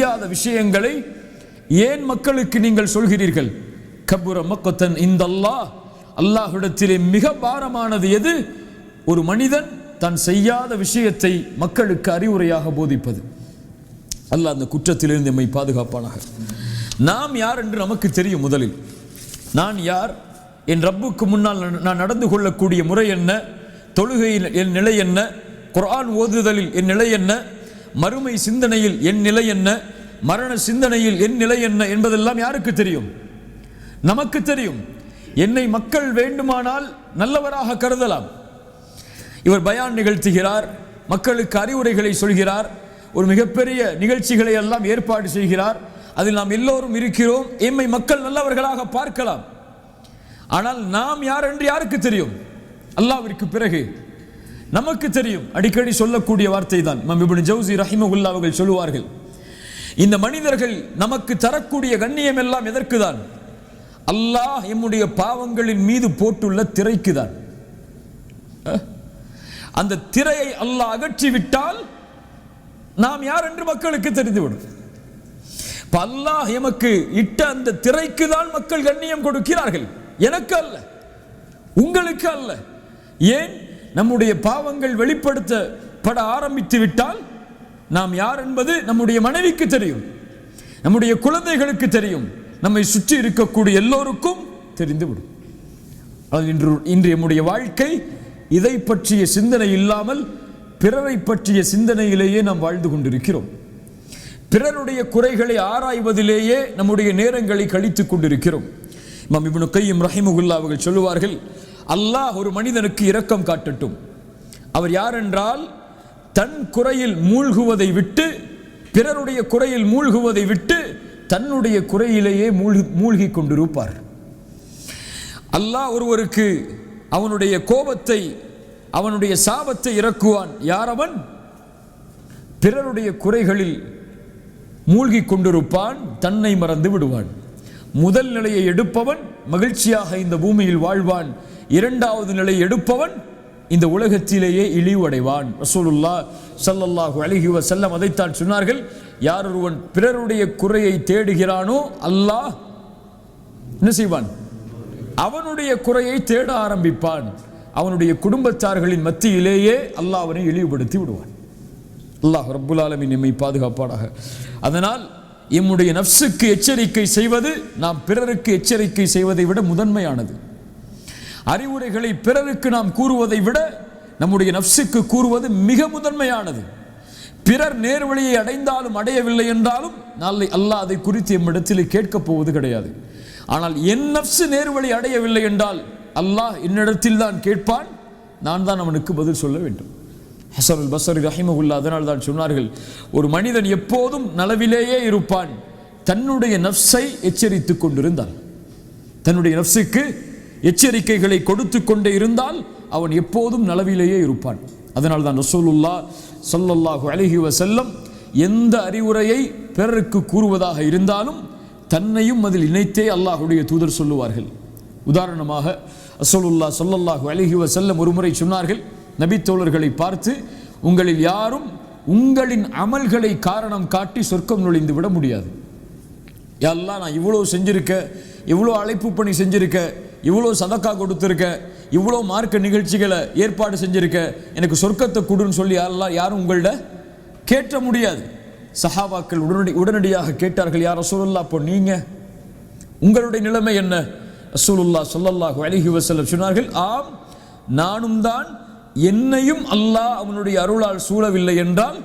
செய்யாத விஷயங்களை ஏன் மக்களுக்கு நீங்கள் சொல்கிறீர்கள்? கபுர மக்கத்தன் இந்த அல்லாஹ் அல்லாஹ்விடத்திலே மிக பாரமானது எது? ஒரு மனிதன் தான் செய்யாத விஷயத்தை மக்களுக்கு அறிவுரையாக போதிப்பது. அல்லாஹ் அந்த குற்றத்திலிருந்து எம்மை பாதுகாப்பானாக. நாம் யார் என்று நமக்கு தெரியும் முதலில். நான் யார்? என் ரப்புக்கு முன்னால் நான் நான் நடந்து கொள்ளக்கூடிய முறை என்ன? தொழுகையில் என் நிலை என்ன? குரான் ஓதுதலில் என் நிலை என்ன? மறுமை சிந்தனையில் என் நிலை என்ன? மரண சிந்தனையில் என் நிலை என்ன என்பதெல்லாம் யாருக்கு தெரியும்? நமக்கு தெரியும். என்னை மக்கள் வேண்டுமானால் நல்லவராக கருதலாம். இவர் பயான் நிகழ்த்துகிறார் மக்களுக்கு அறிவுரைகளை சொல்கிறார் ஒரு மிகப்பெரிய நிகழ்ச்சிகளை எல்லாம் ஏற்பாடு செய்கிறார். அதில் நாம் எல்லோரும் இருக்கிறோம். எம்மை மக்கள் நல்லவர்களாக பார்க்கலாம். ஆனால் நாம் யார் என்று யாருக்கு தெரியும்? அல்லாவிற்கு பிறகு. நமக்கு தெரியும். அடிக்கடி சொல்லக்கூடிய வார்த்தை தான் இமாம் இப்னு ஜவுசி ரஹிமகுல்லா அவர்கள் சொல்லுவார்கள். இந்த மனிதர்கள் நமக்கு தரக்கூடிய கண்ணியம் எல்லாம் எதற்கு தான் அல்லாஹ் எம்முடைய பாவங்களின் மீது போட்டுள்ள திரைக்கு தான் அஹ்? அந்த திரையை அல்லாஹ் அகற்றி விட்டால் நாம் யார் என்று மக்களுக்கு தெரிந்துவிடும். அல்லாஹ் எமக்கு இட்ட அந்த திரைக்கு தான் மக்கள் கண்ணியம் கொடுக்கிறார்கள். எனக்கு அல்ல. உங்களுக்கு அல்ல. ஏன்? நம்முடைய பாவங்கள் வெளிப்படுத்தப்பட ஆரம்பித்து விட்டால் நாம் யார் என்பது நம்முடைய மனைவிக்கு தெரியும். நம்முடைய குழந்தைகளுக்கு தெரியும். நம்மை சுற்றி இருக்கக்கூடிய எல்லோருக்கும் தெரிந்துவிடும். அது இன்று இன்று நம்முடைய வாழ்க்கை இதை பற்றிய சிந்தனை இல்லாமல் பிறரை பற்றிய சிந்தனையிலேயே நாம் வாழ்ந்து கொண்டிருக்கிறோம். பிறருடைய குறைகளை ஆராய்வதிலேயே நம்முடைய நேரங்களை கழித்துக் கொண்டிருக்கிறோம். இமாம் இப்னு கையும் ரஹிமுகுல்லா அவர்கள் சொல்லுவார்கள் அல்லாஹ் ஒரு மனிதனுக்கு இரக்கம் காட்டட்டும். அவர் யார் என்றால் தன் குறையில் மூழ்குவதை விட்டு பிறருடைய குறையில் மூழ்குவதை விட்டு தன்னுடைய குறையிலேயே மூழ்கி மூழ்கி கொண்டிருப்பார். அல்லாஹ் ஒருவருக்கு அவனுடைய கோபத்தை அவனுடைய சாபத்தை இறக்குவான். யார் அவன் பிறருடைய குறைகளில் மூழ்கி கொண்டிருப்பான் தன்னை மறந்து விடுவான். முதல் நிலையை எடுப்பவன் மகிழ்ச்சியாக இந்த பூமியில் வாழ்வான் இரண்டாவது நிலை எடுப்பவன் இந்த உலகத்திலேயே இழிவடைவான். ரசூலுல்லா சல்லல்லாஹு அழகி வசல்லம் அதைத்தான் சொன்னார்கள். யார் ஒருவன் பிறருடைய குறையை தேடுகிறானோ அல்லாஹ் என்ன செய்வான்? அவனுடைய குறையை தேட ஆரம்பிப்பான். அவனுடைய குடும்பத்தார்களின் மத்தியிலேயே அல்லாஹ் அவனை இழிவுபடுத்தி விடுவான். அல்லாஹ் ரபுல் ஆலமீன் நம்மை பாதுகாப்பாடாக அதனால் எம்முடைய நஃப்ஸுக்கு எச்சரிக்கை செய்வது நாம் பிறருக்கு எச்சரிக்கை செய்வதை விட முதன்மையானது. அறிவுரைகளை பிறருக்கு நாம் கூறுவதை விட நம்முடைய நஃப்ஸுக்கு கூறுவது மிக முதன்மையானது. பிறர் நேர்வழியை அடைந்தாலும் அடையவில்லை என்றாலும் நாளை அல்லாஹ் அதை குறித்து எம்மிடத்தில் கேட்கப் போவது கிடையாது. ஆனால் என் நஃப்ஸு நேர்வழி அடையவில்லை என்றால் அல்லாஹ் என்னிடத்தில் தான் கேட்பான். நான் தான் அவனுக்கு பதில் சொல்ல வேண்டும். ஹசன் அல் பசரி ரஹிமகுல்லா அதனால் தான் சொன்னார்கள் ஒரு மனிதன் எப்போதும் நலவிலேயே இருப்பான். தன்னுடைய நஃப்ஸை எச்சரித்துக் கொண்டிருந்தான் தன்னுடைய நஃப்ஸுக்கு எச்சரிக்கைகளை கொடுத்து கொண்டே இருந்தால் அவன் எப்போதும் நலவிலேயே இருப்பான். அதனால் தான் ரசூலுல்லா சொல்லல்லாஹு அழகி வசல்லம் எந்த அறிவுரையை பிறருக்கு கூறுவதாக இருந்தாலும் தன்னையும் அதில் இணைத்தே அல்லாஹுடைய தூதர் சொல்லுவார்கள். உதாரணமாக அசோலுல்லா சொல்லல்லாஹு அழகி வசல்லம் ஒருமுறை சொன்னார்கள் நபித்தோழர்களை பார்த்து உங்களில் யாரும் உங்களின் அமல்களை காரணம் காட்டி சொர்க்கம் நுழைந்து விட முடியாது. எல்லாம் நான் இவ்வளோ செஞ்சிருக்க இவ்வளோ அழைப்பு பணி செஞ்சிருக்க இவ்வளோ சதக்கா கொடுத்துருக்க இவ்வளோ மார்க்க நிகழ்ச்சிகளை ஏற்பாடு செஞ்சுருக்க எனக்கு சொர்க்கத்தை கொடுன்னு சொல்லி யாரெல்லாம் யாரும் உங்கள்ட கேட்ட முடியாது. சஹாபாக்கள் உடனடி உடனடியாக கேட்டார்கள் யார் ரசூலுல்லா அப்போ நீங்கள் உங்களுடைய நிலைமை என்ன? ரசூலுல்லா சொல்லல்லாஹ் அலைஹி வஸல்லம் சொன்னார்கள் ஆம் நானும் தான் என்னையும் அல்லாஹ் அவனுடைய அருளால் சூழவில்லை என்றால்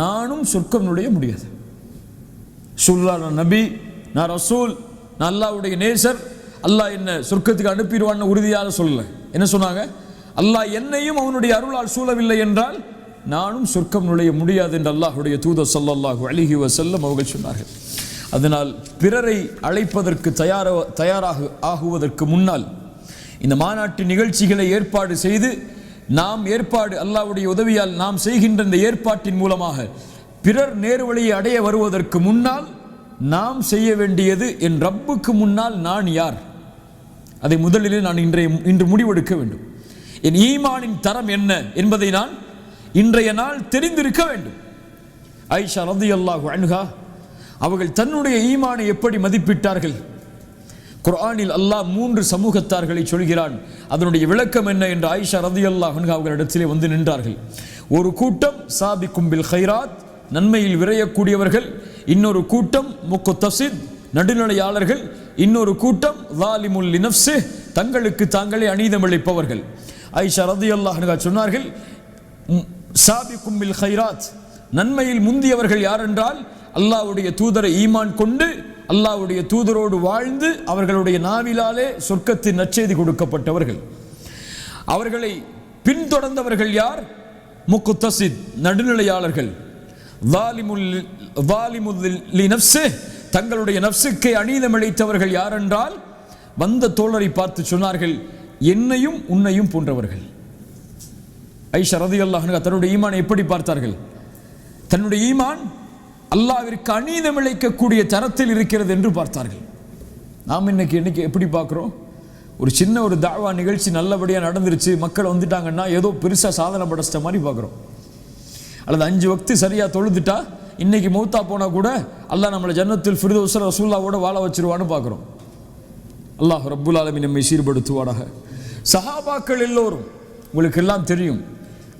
நானும் சொர்க்கம் நுழைய முடியாது. சொல்லா நான் நபி நான் ரசூல் நான் அல்லாவுடைய நேசர் அல்லாஹ் என்ன சொர்க்கத்துக்கு அனுப்பிடுவான்னு உறுதியாக சொல்லல. என்ன சொன்னாங்க? அல்லாஹ் என்னையும் அவனுடைய அருளால் சூழவில்லை என்றால் நானும் சொர்க்கம் நுழைய முடியாது என்று அல்லாஹ்வுடைய தூத ஸல்லல்லாஹு அலைஹி வஸல்லம் அவர்கள் சொன்னார்கள். அதனால் பிறரை அழைப்பதற்கு தயார தயாராக ஆகுவதற்கு முன்னால் இந்த மாநாட்டு நிகழ்ச்சிகளை ஏற்பாடு செய்து நாம் ஏற்பாடு அல்லாவுடைய உதவியால் நாம் செய்கின்ற இந்த ஏற்பாட்டின் மூலமாக பிறர் நேர்வழியை அடைய வருவதற்கு முன்னால் நாம் செய்ய வேண்டியது என் ரப்புக்கு முன்னால் நான் யார்? அதை முதலிலே நான் இன்றைய இன்று முடிவெடுக்க வேண்டும். என் ஈமானின் தரம் என்ன என்பதை நான் இன்றைய நாள் தெரிந்திருக்க வேண்டும். ஐஷா ரதி அல்லாஹு அன்ஹா அவர்கள் தன்னுடைய ஈமானை எப்படி மதிப்பிட்டார்கள்? குர்ஆனில் அல்லாஹ் மூன்று சமூகத்தார்களை சொல்கிறான். அதனுடைய விளக்கம் என்ன என்று ஆயிஷா ரதி அல்லாஹ் அவர்களிடத்திலே வந்து நின்றார்கள். ஒரு கூட்டம் சாபி கும்பில் ஹைராத் நன்மையில் விரையக்கூடியவர்கள். இன்னொரு கூட்டம் முக்குத்தசித் நடுநிலையாளர்கள் இன்னொரு கூட்டம் வாலிமுல் லினப்ஸு தங்களுக்கு தாங்களே அநீதமிழைப்பவர்கள் ஐஷா ரதியல்லாஹ் அன்ஹா சொன்னார்கள் சாபி கும்மில் ஹைராத் நன்மையில் முந்தியவர்கள் யார் என்றால் தூதரை ஈமான் கொண்டு அல்லாவுடைய தூதரோடு வாழ்ந்து அவர்களுடைய நாவிலாலே சொர்க்கத்தின் நச்செய்தி கொடுக்கப்பட்டவர்கள். அவர்களை பின்தொடர்ந்தவர்கள் யார்? முக்குத்தசித் நடுநிலையாளர்கள். வாலிமுல் வாலிமுல் லி தங்களுடைய நப்சுக்கு அநீதமிழைத்தவர்கள் யார் என்றால் வந்த தோழரை பார்த்து சொன்னார்கள் என்னையும் உன்னையும் போன்றவர்கள். ஐஷா ரதி தன்னுடைய ஈமானை எப்படி பார்த்தார்கள்? தன்னுடைய ஈமான் அல்லாவிற்கு அநீதம் இழைக்கக்கூடிய தரத்தில் இருக்கிறது என்று பார்த்தார்கள். நாம் இன்னைக்கு இன்னைக்கு எப்படி பார்க்குறோம்? ஒரு சின்ன ஒரு தாவா நிகழ்ச்சி நல்லபடியாக நடந்துருச்சு மக்கள் வந்துட்டாங்கன்னா ஏதோ பெருசாக சாதனை படைச்சிட்ட மாதிரி பார்க்குறோம். அல்லது அஞ்சு வக்து சரியாக தொழுதுட்டா இன்னைக்கு மௌத்தா போனால் கூட அல்லாஹ் நம்மளை ஜன்னத்தில் ஃபிரிதோசர் ரசூல்லாவோட வாழ வச்சிருவான்னு பார்க்குறோம். அல்லாஹ் ரப்புல் ஆலமி நம்மை சீர்படுத்துவாடாக சஹாபாக்கள் எல்லோரும் உங்களுக்கு எல்லாம் தெரியும்.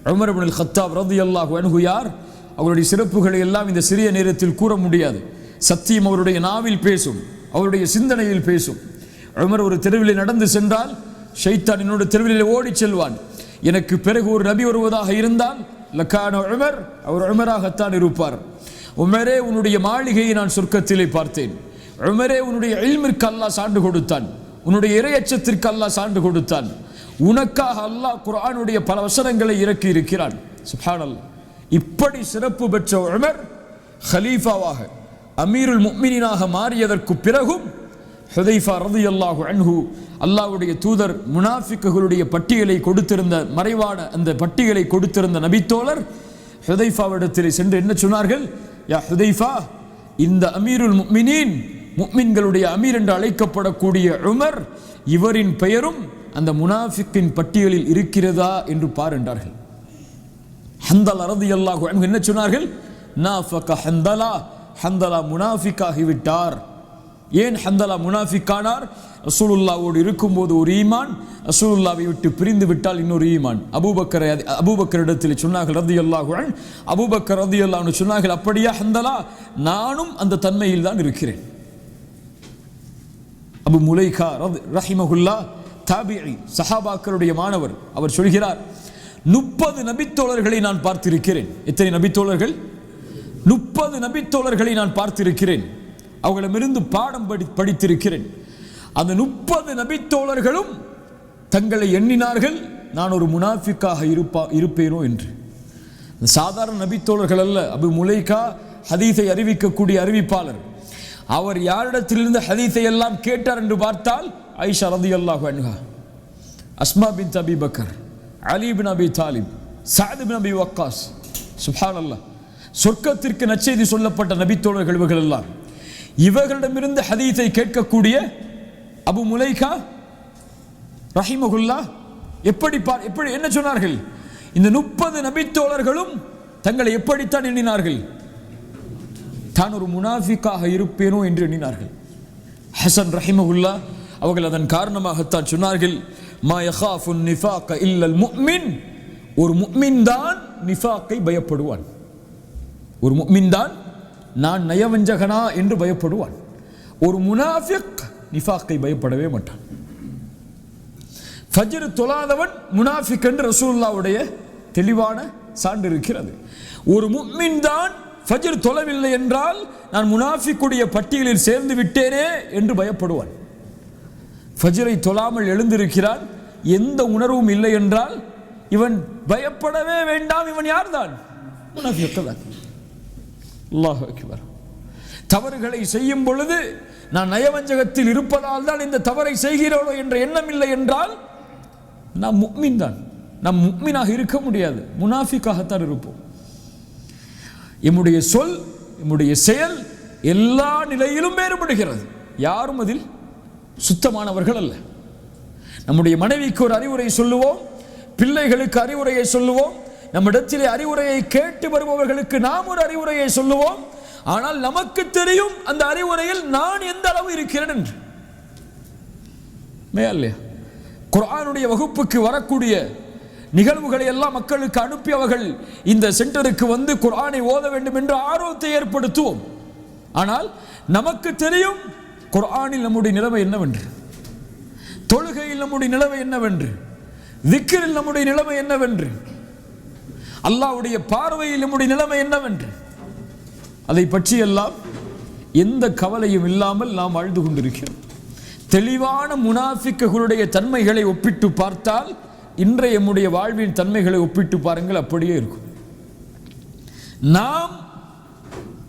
உமர் இப்னுல் கத்தாப் அல்லாஹ் அனுகு யார்? அவருடைய சிறப்புகளை எல்லாம் இந்த சிறிய நேரத்தில் கூற முடியாது. சத்தியம் அவருடைய நாவில் பேசும் அவருடைய சிந்தனையில் பேசும். உமர் ஒரு தெருவில் நடந்து சென்றால் ஷைத்தான் என்னோட தெருவில் ஓடிச் செல்வான். எனக்கு பிறகு ஒரு நபி வருவதாக இருந்தால் லக்கான உமர் அவர் உமராகத்தான் இருப்பார். உமரே உன்னுடைய மாளிகையை நான் சொர்க்கத்திலே பார்த்தேன். உமரே உன்னுடைய இல்மிற்கு அல்லாஹ் சான்று கொடுத்தான். உன்னுடைய இரையச்சத்திற்கு அல்லாஹ் சான்று கொடுத்தான். உனக்காக அல்லாஹ் குரானுடைய பல வசனங்களை இறக்கி இருக்கிறான். சுஹானல் இப்படி சிறப்பு பெற்ற உமர் ஹலீஃபாவாக அமீருல் முக்மினாக மாறியதற்கு பிறகும் ஹுதைஃபா ரலியல்லாஹு அன்ஹு அல்லாவுடைய தூதர் முனாஃபிக்குகளுடைய பட்டியலை கொடுத்திருந்த மறைவான அந்த பட்டியலை கொடுத்திருந்த நபித்தோழர் ஹுதைஃபாவிடத்தில் சென்று என்ன சொன்னார்கள்? யா ஹுதைஃபா இந்த அமீருல் முக்மினீன் முக்மின்களுடைய அமீர் என்று அழைக்கப்படக்கூடிய உமர் இவரின் பெயரும் அந்த முனாஃபிக்கின் பட்டியலில் இருக்கிறதா என்று பார் என்றார்கள். ஹந்தல் அறது அல்லாஹ் என்ன சொன்னார்கள்? நாஃபக ஹந்தலா ஹந்தலா முனாஃபிக்காகிவிட்டார். ஏன் ஹந்தலா முனாஃபிக்கானார் ரசூலுல்லாவோடு இருக்கும்போது ஒரு ஈமான் ரசூலுல்லாவை விட்டு பிரிந்து விட்டால் இன்னொரு ஈமான். அபூபக்கரை அபூபக்கரிடத்தில் சொன்னார்கள் ரதி அல்லாஹுடன் அபூபக்கர் ரதி அல்லாஹ்னு சொன்னார்கள் அப்படியா ஹந்தலா நானும் அந்த தன்மையில் தான் இருக்கிறேன். அபு முலைகா ரத் ரஹிமகுல்லா தாபிஐ சஹாபாக்கருடைய மாணவர் அவர் சொல்கிறார் முப்பது நபித்தோழர்களை நான் பார்த்திருக்கிறேன். எத்தனை நபித்தோழர்கள்? முப்பது நபித்தோழர்களை நான் பார்த்திருக்கிறேன். அவர்களிடமிருந்து பாடம் படி படித்திருக்கிறேன். அந்த முப்பது நபித்தோழர்களும் தங்களை எண்ணினார்கள். நான் ஒரு முனாஃபிக்காக இருப்பா இருப்பேனோ என்று. சாதாரண நபித்தோழர்கள் அல்ல. அபு முலைகா ஹதீஸை அறிவிக்கக்கூடிய அறிவிப்பாளர். அவர் யாரிடத்திலிருந்து ஹதீஸை எல்லாம் கேட்டார் என்று பார்த்தால் ஐஷா ரதி அல்லாஹ் அன்ஹா அஸ்மா பின் தபி பக்கர் அலி பின் அபி தாலிப் சாது பின் அபி வக்காஸ். சுஹான் அல்லாஹ் சொர்க்கத்திற்கு நச்செய்தி சொல்லப்பட்ட நபித்தோழர்கள் இவர்கள் எல்லாம். இவர்களிடமிருந்து ஹதீஸை கேட்கக்கூடிய அபு முலைகா ரஹிமகுல்லா எப்படி பார் எப்படி என்ன சொன்னார்கள்? இந்த முப்பது நபித்தோழர்களும் தங்களை எப்படித்தான் எண்ணினார்கள்? தான் ஒரு முனாஃபிக்காக இருப்பேனோ என்று எண்ணினார்கள். ஹசன் ரஹிமகுல்லா அவர்கள் அதன் காரணமாகத்தான் சொன்னார்கள் மா யஹாஃபுன் நிஃபாக்க இல்லல் முஃமின். ஒரு முக்மின் தான் நிஃபாக்கை பயப்படுவான். ஒரு முக்மின் தான் நான் நயவஞ்சகனா என்று பயப்படுவான். ஒரு முனாஃபிக் நிஃபாக்கை பயப்படவே மாட்டான். ஃபஜ்ரு தொழாதவன் முனாஃபிக் என்று ரசூல்லாவுடைய தெளிவான சான்று இருக்கிறது. ஒரு முக்மின் தான் ஃபஜ்ர் தொழவில்லை என்றால் நான் முனாஃபிக்குடைய பட்டியலில் சேர்ந்து விட்டேனே என்று பயப்படுவான். ஃபஜ்ரை தொழாமல் எழுந்திருக்கிறான். எந்த உணர்வும் இல்லை என்றால் இவன் பயப்படவே வேண்டாம் இவன் யார்தான்? முனாஃபிக் தான். அல்லாஹ் அக்பர் தவறுகளை செய்யும் பொழுது நான் நயவஞ்சகத்தில் இருப்பதால் தான் இந்த தவறை செய்கிறோனோ என்ற எண்ணம் இல்லை என்றால் நாம் முக்மின் தான். நாம் முக்மினாக இருக்க முடியாது. முனாஃபிக்காகத்தான் இருப்போம். எம்முடைய சொல் எம்முடைய செயல் எல்லா நிலையிலும் வேறுபடுகிறது. யாரும் அதில் சுத்தமானவர்கள் அல்ல. நம்முடைய மனைவிக்கு ஒரு அறிவுரை சொல்லுவோம் பிள்ளைகளுக்கு அறிவுரையை சொல்லுவோம் நம்மிடத்திலே அறிவுரையை கேட்டு வருபவர்களுக்கு நாம் ஒரு அறிவுரையை சொல்லுவோம். ஆனால் நமக்கு தெரியும் அந்த அறிவுரையில் நான் எந்த அளவு இருக்கிறேன் என்று. மேயா இல்லையா வகுப்புக்கு வரக்கூடிய நிகழ்வுகளை எல்லாம் மக்களுக்கு அனுப்பி அவர்கள் இந்த சென்டருக்கு வந்து குர்ஆனை ஓத வேண்டும் என்று ஆர்வத்தை ஏற்படுத்துவோம். ஆனால் நமக்கு தெரியும் குர்ஆனில் நம்முடைய நிலைமை என்னவென்று. தொழுகையில் நம்முடைய நிலைமை என்னவென்று. திக்கிரில் நம்முடைய நிலைமை என்னவென்று. அல்லாவுடைய பார்வையில் நம்முடைய நிலைமை என்னவென்று? அதை பற்றியெல்லாம் எந்த கவலையும் இல்லாமல் நாம் வாழ்ந்து கொண்டிருக்கிறோம். தெளிவான முனாஃபிக்குகளுடைய தன்மைகளை ஒப்பிட்டு பார்த்தால் இன்றைய நம்முடைய வாழ்வின் தன்மைகளை ஒப்பிட்டு பாருங்கள் அப்படியே இருக்கும். நாம்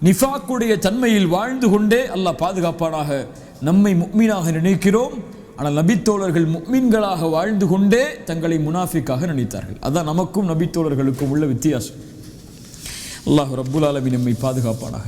நிஃபாக்குடைய தன்மையில் வாழ்ந்து கொண்டே அல்லாஹ் பாதுகாப்பானாக நம்மை முக்மீனாக நினைக்கிறோம். ஆனால் நபித்தோழர்கள் முக்மீன்களாக வாழ்ந்து கொண்டே தங்களை முனாஃபிக்காக நினைத்தார்கள். அதான் நமக்கும் நபித்தோழர்களுக்கும் உள்ள வித்தியாசம். அல்லாஹ் ரப்புல் ஆலமீன் நம்மை பாதுகாப்பானாக.